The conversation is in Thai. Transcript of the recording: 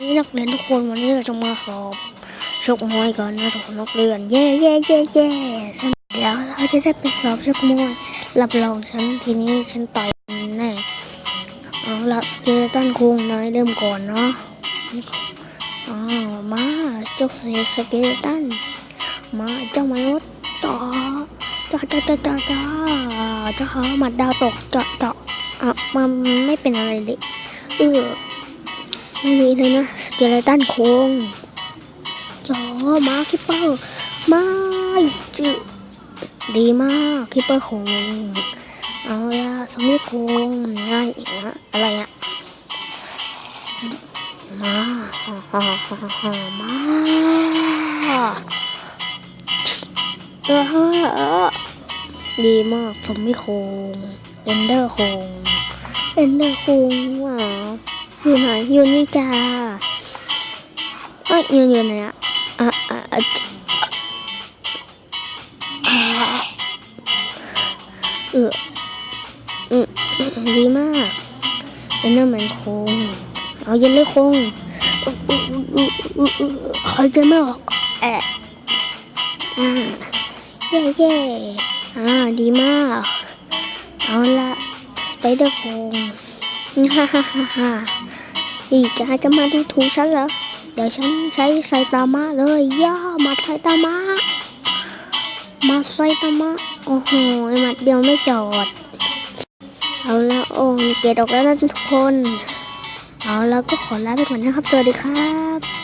นี่นักเรียนทุกคนวันนี้เราจะมาสอบชกมวยกันนะทุกคนนักเรียนเย่เย่เย่เย่ฉันเดี๋ยวเราจะได้ไปสอบชกมวยรับรองฉันทีนี้ฉันต่อยแน่เอาละสเกเลตันคงนายเริ่มก่อนเนาะอ๋อมาจกเสกสเกเลตันมาเจ้ามนุษย์ต่อจ้าจ้าจ้าจ้าจ้าจ้าหาหมัดดาวตกเจาะเจาะอะมันไม่เป็นอะไรเลยเออ ไม่มีเลยนะสเกเลตันโคงจอมาคิปเปอร์ม่จืดีมากคิปเปอร์โคงเอาละสมิโคงง่ายอีกนะอะไรอะมาฮ่าฮ่าฮ่าฮ่ามาเออดีมากสมิโคงเอนเดอร์โคงเอนเดอร์โคงว้าว อยู่ไหนอยู่นี่จ้าเอ้ยอยู่อยู่ไหนอะอะอะอะอะเอออืมอืมดีมากเป็นเนื้อเหมือนโคงเอาเย็นเลยโคงอุ๊อุ๊อุ๊อุ๊อุ๊หายใจไม่ออกแอะอ่าเย่เย่อ่าดีมาก เอาละไปเดอร์โคงฮ่าฮ่าฮ่า ฮ่าอีกาจะมาดูถูกฉันเหรอ เดี๋ยวฉันใช้ไซตามะเลยย่อมาไซตามะ มาไซตามะ โอ้โหหมัดเดียวไม่จอด เอาละโอ้เกตออกแล้วนะทุกคน เอาแล้วก็ขอลาไปก่อนนะครับ สวัสดีครับ